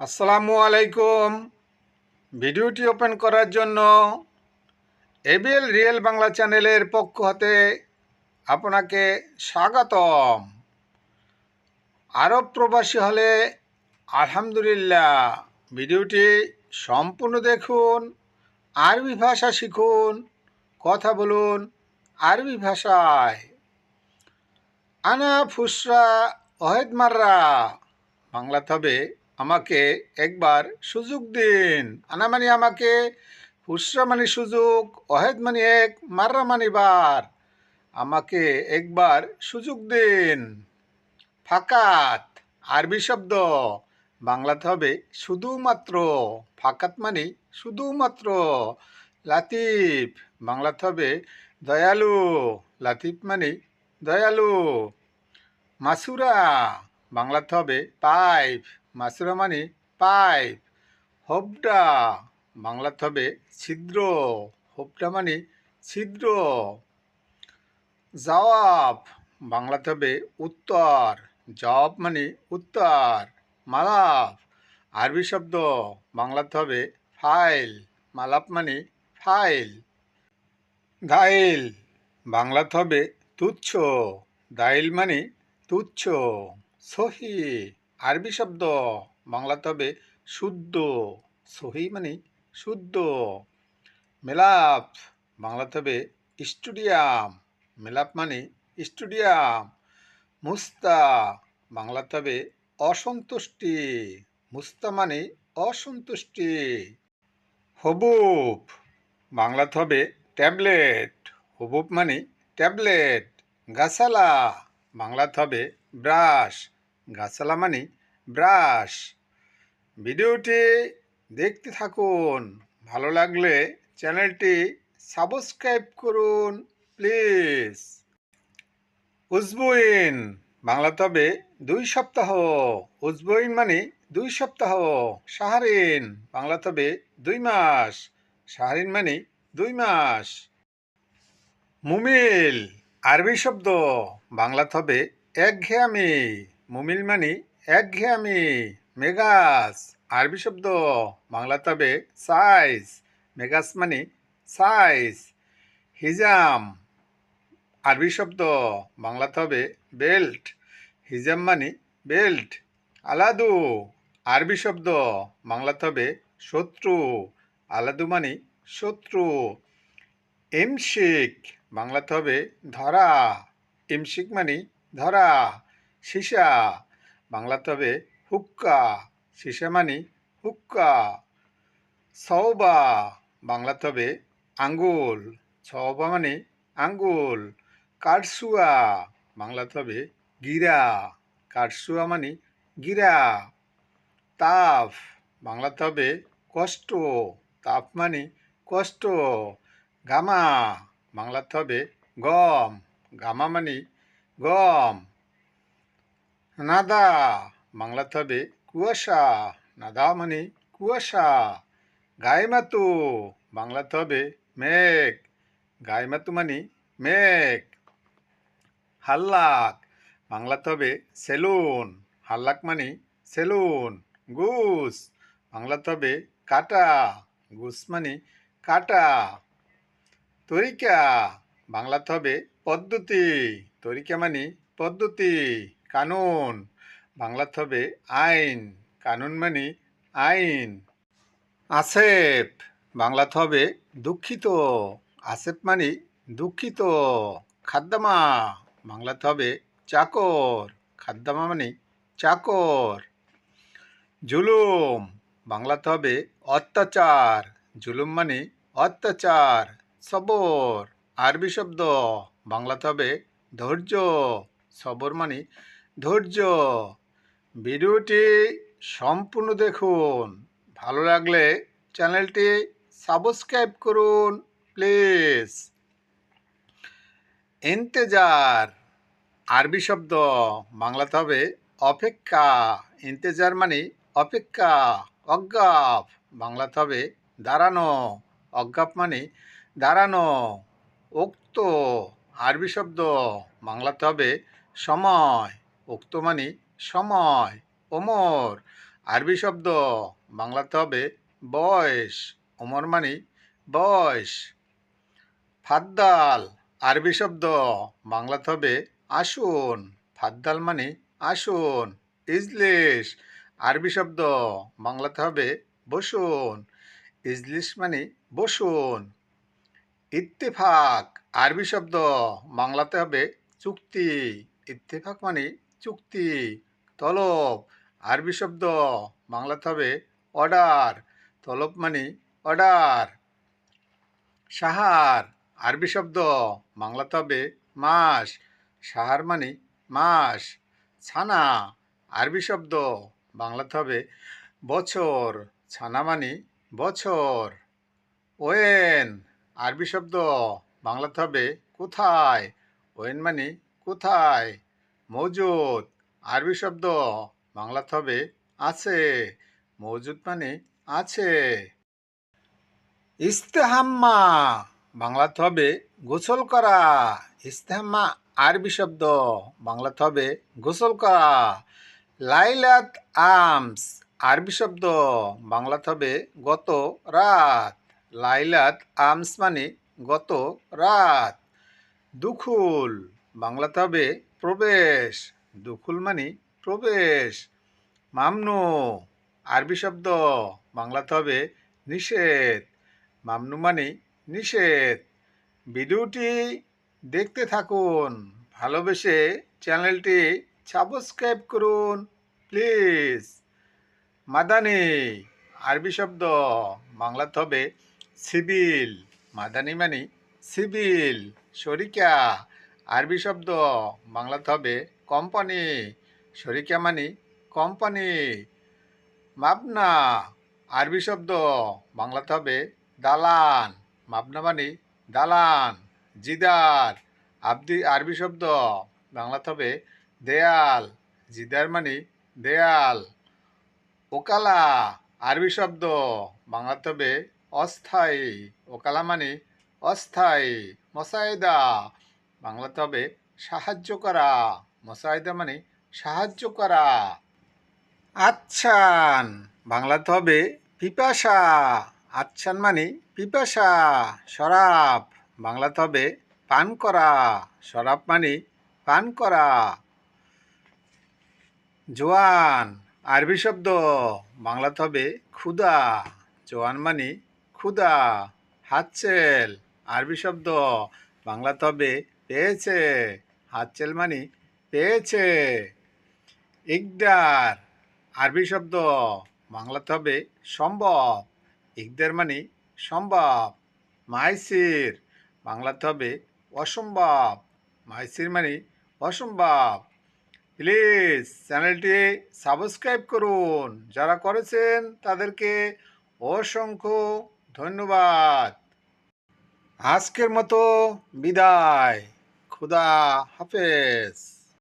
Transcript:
আসসালামু আলাইকুম। ভিডিওটি ওপেন করার জন্য এবিএল রিয়েল বাংলা চ্যানেলের পক্ষ হতে আপনাকে স্বাগতম। আরব প্রবাসী হলে আলহামদুলিল্লাহ, ভিডিওটি সম্পূর্ণ দেখুন, আরবি ভাষা শিখুন, কথা বলুন আরবি ভাষায়। আনা ফুসরা ওহেদ মাররা বাংলাতে হবে আমাকে একবার সুযোগ দিন। আনা মানে আমাকে হুসরা মানে সুযোগ অহেদ মানে এক মাররা মানে বার। আমাকে একবার সুযোগ দিন। ফাকাত, আরবি শব্দ। বাংলাতে হবে শুধুমাত্র। ফাকাত মানে শুধুমাত্র। লাতিফ, বাংলাতে হবে দয়ালু। লাতিফ মানে দয়ালু। মাসুরা, বাংলাতে হবে পাইপ। মাসুরা মানে পাইপ, হোপডা বাংলাতে হবে ছিদ্র, হোপডা মানে ছিদ্র। জবাব বাংলাতে হবে উত্তর, জবাব মানে উত্তর, মালাপ। আরবি শব্দ বাংলাতে হবে ফাইল, মালাপ মানে ফাইল। দাইল বাংলাতে হবে তুচ্ছ, দাইল মানে তুচ্ছ, সহি। আরবি শব্দ। বাংলাতে হবে শুদ্ধ। সহি মানে শুদ্ধ। মেলাপ। বাংলাতে হবে স্টুডিয়াম। মেলাপ মানে স্টুডিয়াম। মুস্তা। বাংলাতে হবে অসন্তুষ্টি। মুস্তা মানে অসন্তুষ্টি। হবুব। বাংলাতে হবে ট্যাবলেট। হবুব মানে ট্যাবলেট। গাছালা। বাংলাতে হবে ব্রাশ। গাছালা মানে ব্রাশ। ভিডিওটি দেখতে থাকুন। ভালো লাগলে চ্যানেলটি সাবস্ক্রাইব করুন, প্লিজ। উজবুইন বাংলা তবে দুই সপ্তাহ। উজবুইন মানে দুই সপ্তাহ। সাহারিন বাংলা তবে দুই মাস। সাহারিন মানে দুই মাস। মুমিল আরবি শব্দ বাংলাতে হবে একঘেয়ামি। মুমিল মানে একঘেয়ামি মেগাস, আরবি শব্দ, বাংলাতে হবে সাইজ, মেগাস মানে সাইজ, হিজাম, আরবি শব্দ, বাংলাতে হবে বেল্ট, হিজাম মানে বেল্ট, আলাদু, আরবি শব্দ, বাংলাতে হবে শত্রু, আলাদু মানে শত্রু এমশিক বাংলাতে হবে ধরা এমশিক মানে ধরা। সীসা, বাংলাতে হবে হুক্কা, সীসা মানে হুক্কা। সওবা, বাংলাতে হবে আঙ্গুল। সওবা মানে আঙ্গুল। কারসুয়া, বাংলাতে হবে গিরা। কারসুয়া মানে গিরা। তাপ বাংলাতে হবে কষ্ট। তাপ মানে কষ্ট। গামা, বাংলাতে হবে গম। গামা মানে গম। নাদা বাংলাতে হবে কুয়াশা। নাদা মানে কুয়াশা। গাইমাতু বাংলাতে হবে মেঘ। গাইমাতু মানে মেঘ। হাল্লাক বাংলাতে হবে সেলুন। হাল্লাক মানে সেলুন, গুস। বাংলাতে হবে কাটা। গুস মানে কাটা। তরিকা বাংলাতে হবে পদ্ধতি। তরিকা মানে পদ্ধতি। কানুন। বাংলাতে হবে আইন। কানুন মানে আইন। আসেফ। বাংলাতে হবে দুঃখিত। আসেফ মানে দুঃখিত। খাদ্দামা। বাংলাতে হবে চাকর। খাদ্দামা মানে চাকর। জুলুম। বাংলাতে হবে অত্যাচার। জুলুম মানে অত্যাচার। সবর। আরবি শব্দ। বাংলাতে হবে ধৈর্য। সবর মানে ধৈর্য। ভিডিওটি সম্পূর্ণ দেখুন। ভালো লাগলে চ্যানেলটি সাবস্ক্রাইব করুন, প্লিজ। ইন্তেজার, আরবি শব্দ বাংলাতে হবে অপেক্ষা। ইন্তেজার মানে অপেক্ষা, অজ্ঞাপ। বাংলাতে হবে দাঁড়ানো, অজ্ঞাপ মানে দাঁড়ানো, উক্ত। আরবি শব্দ বাংলাতে হবে সময়। উক্ত মানে সময়, ওমর। আরবি শব্দ বাংলাতে হবে বয়স, ওমর মানে বয়স। ফাদ্দাল, আরবি শব্দ বাংলাতে হবে আসুন, ফাদ্দাল মানে আসুন। ইজলিশ, আরবি শব্দ বাংলাতে হবে বসুন। ইজলিশ মানে বসুন। ইত্তেফাক, আরবি শব্দ বাংলাতে হবে চুক্তি। ইত্তেফাক মানে চুক্তি, তলব, আরবি শব্দ, বাংলাতে হবে অর্ডার তলব মানে অর্ডার সাহার, আরবি শব্দ, বাংলাতে হবে মাস, সাহার মানে মাস, ছানা, আরবি শব্দ, বাংলাতে হবে বছর, ছানা মানে বছর, ওয়েন, আরবি শব্দ, বাংলাতে হবে কোথায়, ওয়েন মানে কোথায় মজুদ, আরবি শব্দ। বাংলাতে হবে আছে। মজুদ মানে আছে। ইস্তেহাম্মা বাংলাতে হবে গোসল করা। ইস্তেহাম্মা, আরবি শব্দ। বাংলাতে হবে গোসল করা। লাইলাত আমস, আরবি শব্দ। বাংলাতে হবে গত রাত। লাইলাত আমস মানে গত রাত। দুখুল বাংলাতে হবে প্রবেশ। দুখুল মানে প্রবেশ। মামনু, আরবি শব্দ। বাংলাতে হবে নিষেধ। মামনু মানে নিষেধ। ভিডিওটি দেখতে থাকুন। ভালোবেসে চ্যানেলটি সাবস্ক্রাইব করুন, প্লিজ। মাদানি, আরবি শব্দ। বাংলাতে হবে সিভিল। মাদানি মানে সিভিল। শরিকা। আরবি শব্দ, বাংলাতে হবে কোম্পানি শরিকা মানে কোম্পানি মাবনা, আরবি শব্দ, বাংলাতে হবে দালান, মাবনা মানে দালান, জিদার, আবদি, আরবি শব্দ, বাংলাতে হবে দেয়াল, জিদার মানে দেয়াল, ওকালা, আরবি শব্দ, বাংলাতে হবে অস্থায়ী, ওকালা মানে অস্থায়ী মসাইদা বাংলাতে হবে সাহায্য করা। মসাইদা মানে সাহায্য করা। আচ্ছান বাংলাতে হবে পিপাসা। আচ্ছান মানে পিপাসা শরাব বাংলাতে হবে পান করা। শরাব মানে পান করা। জোয়ান, আরবি শব্দ। বাংলাতে হবে ক্ষুদা। জোয়ান মানে ক্ষুদা। হাতচেল আরবি শব্দ। বাংলাতে হবে পেয়েছে, হাতচেল মানে পেয়েছে। ইকদার, আরবি শব্দ, বাংলাতে হবে সম্ভব। ইকদার মানে সম্ভব। মাইসির, বাংলাতে হবে অসম্ভব। মাইসির মানে অসম্ভব। প্লিজ চ্যানেলটি সাবস্ক্রাইব করুন। যারা করেছেন তাদেরকে অসংখ্য ধন্যবাদ। আজকের মতো বিদায়। খুদা হাফেজ।